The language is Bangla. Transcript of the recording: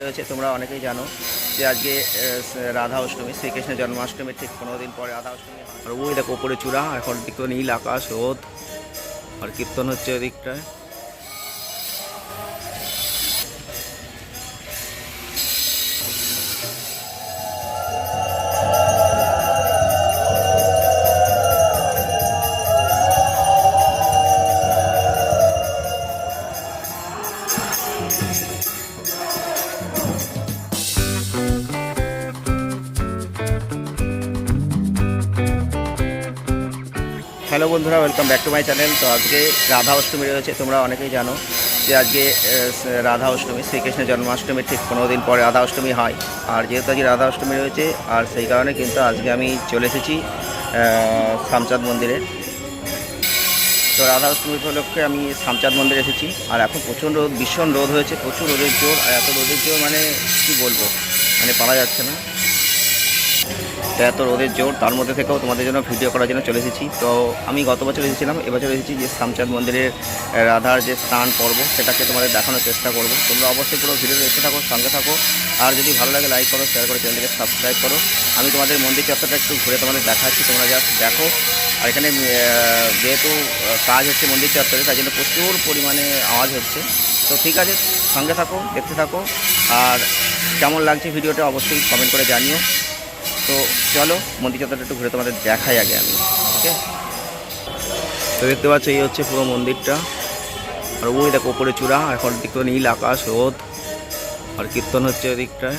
রয়েছে তোমরা অনেকেই জানো যে আজকে রাধা অষ্টমী শ্রীকৃষ্ণের জন্মাষ্টমীর ঠিক পনেরো দিন পরে রাধা অষ্টমী। আর ওই দেখো ওপরে চূড়া এখন দেখতে নীল আকাশ, রোদ, আর কীর্তন হচ্ছে ওদিকটায় হ্যালো বন্ধুরা welcome back to my channel তো আজকে রাধা অষ্টমী রয়েছে, তোমরা অনেকেই জানো যে আজকে রাধা অষ্টমী, শ্রীকৃষ্ণের জন্মাষ্টমীর ঠিক পনেরো দিন পরে রাধা অষ্টমী হয়। আর যেহেতু আজকে রাধা অষ্টমী রয়েছে, আর সেই কারণে কিন্তু আজকে আমি চলে এসেছি সামচাঁদ মন্দিরে। তো রাধা অষ্টমী উপলক্ষে আমি সামচাঁদ মন্দিরে এসেছি, আর এখন প্রচণ্ড রোদ ভীষণ রোদ হয়েছে, প্রচুর রোদের জোর, আর এত রোদের জোর মানে কি বলব? মানে পারা যাচ্ছে না। তো এত রোদের জোর, তার মধ্যে থেকেও তোমাদের জন্য ভিডিও করার জন্য চলে এসেছি। তো আমি গত বছর এসেছিলাম, এবছর এসেছি যে সামচাঁদ মন্দিরের রাধার যে স্নান পর্ব, সেটাকে তোমাদের দেখানোর চেষ্টা করব। তোমরা অবশ্যই পুরো ভিডিও দেখতে থাকো, সঙ্গে থাকো। আর যদি ভালো লাগে লাইক করো শেয়ার করো চ্যানেলকে সাবস্ক্রাইব করো। আমি তোমাদের মন্দির চত্বরটা একটু ঘুরে তোমাদের দেখাচ্ছি, তোমরা জাস্ট দেখো। আর এখানে যেহেতু কাজ হচ্ছে মন্দির চত্বরে, তাই জন্য প্রচুর পরিমাণে আওয়াজ হচ্ছে। তো ঠিক আছে, সঙ্গে থাকো, দেখতে থাকো। আর কেমন লাগছে ভিডিওটা অবশ্যই কমেন্ট করে জানিও। তো চলো মন্দির চত্বরটা একটু ঘুরে তোমাদের দেখাই আগে আমি ওকে তো দেখতে পাচ্ছ, এই হচ্ছে পুরো মন্দিরটা। আর ওই দেখো, ওপরে চূড়া এখন দেখতে নীল আকাশ, রোদ, আর কীর্তন হচ্ছে ওদিকটায়।